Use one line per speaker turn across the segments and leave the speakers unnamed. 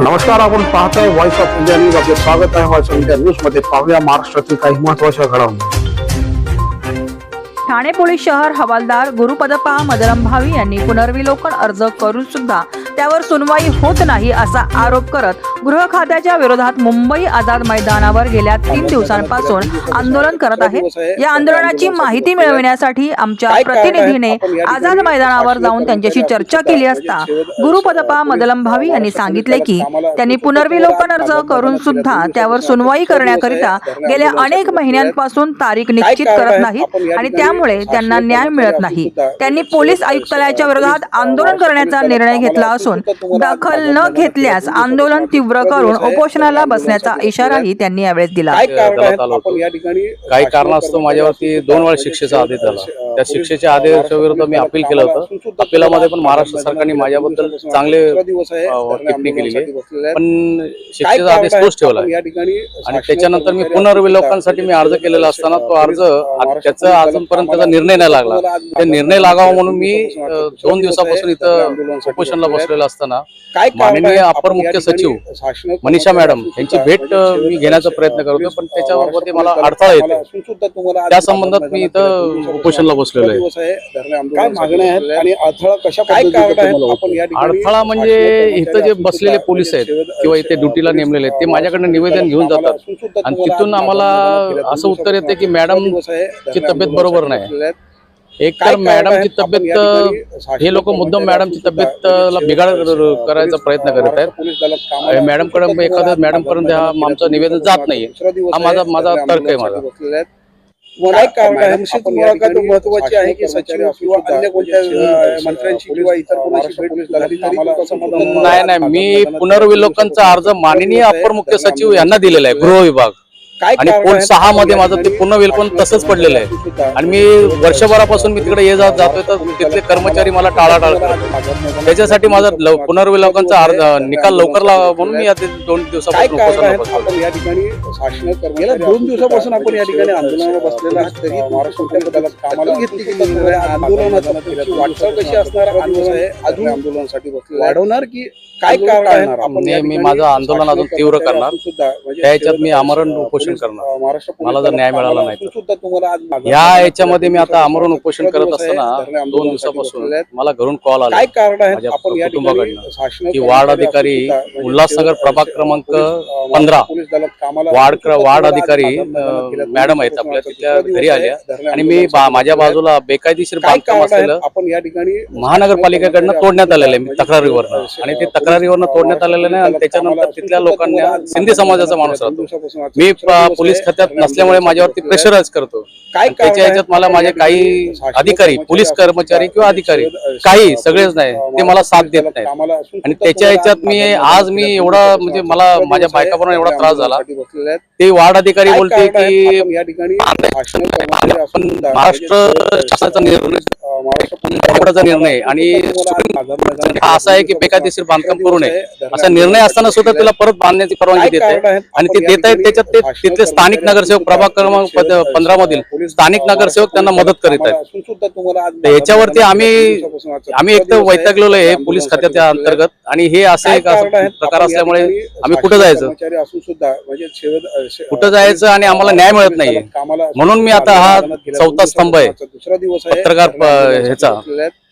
नमस्कार आपण पाहताय व्हॉइस ऑफ इंडिया न्यूज आपले स्वागत आहे व्हॉइस ऑफ इंडिया न्यूजमध्ये. पाहूया महाराष्ट्रातील काही महत्त्वाच्या घडामोडी.
ठाणे पोलीस शहर हवालदार गुरुपदपा मदरम भावी यांनी पुनर्विलोकन अर्ज करून सुद्धा त्यावर सुनवाई होत नाही असा आरोप करत गृह खात्याच्या विरोधात मुंबई आझाद मैदानावर गेल्या तीन दिवसांपासून आंदोलन करत आहेत. या आंदोलनाची माहिती मिळविण्यासाठी आमच्या प्रतिनिधीने आझाद मैदानावर जाऊन त्यांच्याशी चर्चा केली असता गुरुपदपा मदलम भावी यांनी सांगितले की त्यांनी पुनर्विलोकन अर्ज करून सुद्धा त्यावर सुनवाई करण्याकरिता गेल्या अनेक महिन्यांपासून तारीख निश्चित करत नाहीत आणि त्यामुळे त्यांना न्याय मिळत नाही. त्यांनी पोलीस आयुक्तालयाच्या विरोधात आंदोलन करण्याचा निर्णय घेतला असून दखल न घेतल्यास आंदोलन तीव्र करून उपोषणाला बसण्याचा इशाराही त्यांनी यावेळेस दिला.
काय कारण आहेत
काही कारणास्तव माझ्यावरती दोन वेळा शिक्षेचा आदेश झाला त्या शिक्षेच्या आदेशाच्या विरुद्ध मी अपील केलं होतं. अपिलामध्ये पण महाराष्ट्र सरकारने माझ्याबद्दल चांगले टिप्पणी केलेली आहे. पण शिक्षेचा आदेश तोच ठेवला आणि त्याच्यानंतर मी पुनर्विलोकनासाठी मी अर्ज केलेला असताना तो अर्ज त्याचा अजूनपर्यंत त्याचा निर्णय नाही लागला. ते निर्णय लागावा म्हणून मी दोन दिवसापासून इथं उपोषणला बसलेलं असताना माननीय? अपर मुख्य सचिव मनीषा मॅडम यांची भेट मी घेण्याचा प्रयत्न करतो पण त्याच्याबाबत मला अडथळा येतो त्या संबंधात मी इथं उपोषणला बसलेलो आहे.
काय मागण्या आहेत आणि अडथळा कशा
अडथळा म्हणजे इथं जे बसलेले पोलीस आहेत किंवा इथे ड्युटीला नेमलेले आहेत ते माझ्याकडनं निवेदन घेऊन जातात. आणि तिथून आम्हाला असं उत्तर येते की मॅडम ची तब्येत बरोबर नाही. एक तर मॅडमची तब्येत हे लोक मुद्दाम मॅडमची तब्येतला बिघाड करायचा प्रयत्न करत आहेत.
पोलीस दलात कामाला
आणि मॅडमकडे
सुद्धा
एखाद्या
तुम्हाला
मॅडम पर्यंत हा आमचं निवेदन जात
दिवस
हा माझा माझा तर्क आहे माझा.
निश्चित मुलाखत महत्वाची आहे की सचिव किंवा अन्य कोणत्या मंत्र्यांची किंवा इतर कोणाची भेट झाली
नाही नाही मी पुनर्विलोकनचा अर्ज माननीय अपर मुख्य सचिव यांना दिलेला आहे गृह विभाग. आणि पोल
आहे?
सहा मध्ये माझं ते
ठिकाणी
पुनर्विलोकन तसंच पडलेलं आहे. आणि मी वर्षभरापासून मी तिकडे ये जात जातोय तर तिथले कर्मचारी मला टाळाटाळ करतात. त्याच्यासाठी माझा पुनर्विलोकनचा अर्ज निकाल लवकर लावा म्हणून मी आता दोन दिवसापासून
या ठिकाणी दोन दिवसापासून आपण या ठिकाणी आंदोलनावर बसलेला आहात तरी महाराष्ट्र पोलीस दलात कामाला घेतली की नाही? आंदोलनाचा पुढची वाटचाल कशी असणार? दिवस आहे अजून आंदोलनासाठी बसले वाढवणार? की काय कारण
मी माझं आंदोलन अजून तीव्र करणार.
म्हणजे
त्या ह्याच्यात मी
शेवट-
आमरण
पोलीस-
उपोषण करणार. मला जर न्याय मिळाला नाही या याच्यामध्ये मी आता आमरण उपोषण करत असताना दोन दिवसापासून. मला घरून कॉल आला. माझ्या कुटुंबाकडनं. की वार्ड अधिकारी उल्हासनगर प्रभाग क्रमांक पंधरा. वार्ड वार्ड अधिकारी मॅडम आहेत आपल्या तिथल्या घरी आल्या. आणि मी माझ्या बाजूला बेकायदेशीर
काय
बांधकाम असलेलं
आपण या ठिकाणी
महानगरपालिकेकडनं तोडण्यात आलेलं आहे. मी तक्रारीवरनं. आणि ते तक्रारीवरनं तोडण्यात आलेलं नाही आणि त्याच्यानंतर तिथल्या लोकांना सिंधी समाजाचा माणूस राहतो. मी पोलीस खात्यात नसल्यामुळे माझ्यावरती प्रेशराईज करतो. आणि त्याच्या ह्याच्यात मला माझे काही अधिकारी पोलीस कर्मचारी किंवा अधिकारी काही सगळेच नाही. ते मला साथ देत नाहीत. आणि त्याच्या ह्याच्यात मी आज मी एवढा म्हणजे मला माझ्या बायकाबरोबर एवढा त्रास झाला. ते वार्ड अधिकारी बोलते की महाराष्ट्र शासनाचा निर्णय निर्णय आणि हा असा आहे की बेकायदेशीर बांधकाम करू नये. असा निर्णय असताना सुद्धा तिला परत बांधण्याची परवानगी देत आहे आणि ते देत. आहेत त्याच्यात ते तिथले स्थानिक नगरसेवक प्रभाग क्रमांक पंधरा मधील स्थानिक नगरसेवक त्यांना मदत करीत आहेत. याच्यावरती आम्ही आम्ही एक तर वैतागलेलो आहे पोलीस खात्याच्या अंतर्गत आणि हे असे एक असं प्रकार असल्यामुळे आम्ही कुठं जायचं? कुठं जायचं आणि आम्हाला न्याय मिळत नाहीये. म्हणून मी आता हा चौथा स्तंभ आहे.
दुसरा दिवस
पत्रकार ह्याचा.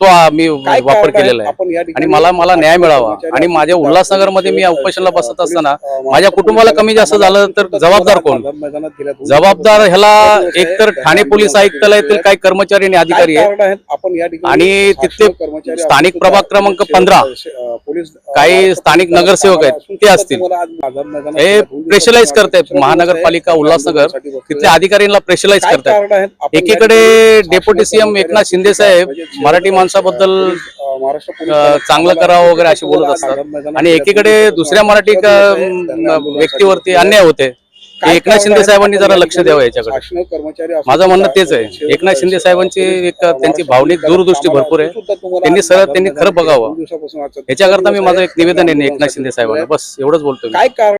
तो आम्ही वापर केलेला आहे. आणि मला मला न्याय मिळावा. आणि माझ्या उल्हासनगरमध्ये मी उपोषणाला बसत असताना माझ्या कुटुंबाला कमी जास्त झालं तर जबाबदार कोण? जबाबदार ह्याला एकतर ठाणे पोलीस आयुक्तालयातील काही कर्मचारी आणि अधिकारी आहेत. आणि तिथले स्थानिक प्रभाग क्रमांक पंधरा. काही स्थानिक नगरसेवक आहेत ते असतील. हे प्रेशराईज करतायत महानगरपालिका उल्हासनगर तिथल्या अधिकाऱ्यांना प्रेशराईज करतायत. एकीकडे डेप्युटी सीएम एकनाथ शिंदे साहेब मराठी माणसाबद्दल चांगलं करावं वगैरे असे बोलत असतात. आणि एकीकडे दुसऱ्या मराठी व्यक्तीवरती अन्याय होते. एकनाथ शिंदे साहेबांनी जरा लक्ष द्यावं याच्याकडे. माझं म्हणणं तेच आहे. एकनाथ शिंदे साहेबांची एक त्यांची भावनिक दूरदृष्टी भरपूर आहे. त्यांनी सरळ त्यांनी खरं बघावं. याच्याकरता मी माझं एक निवेदन आहे एकनाथ शिंदे साहेबांना. बस एवढंच बोलतो
काय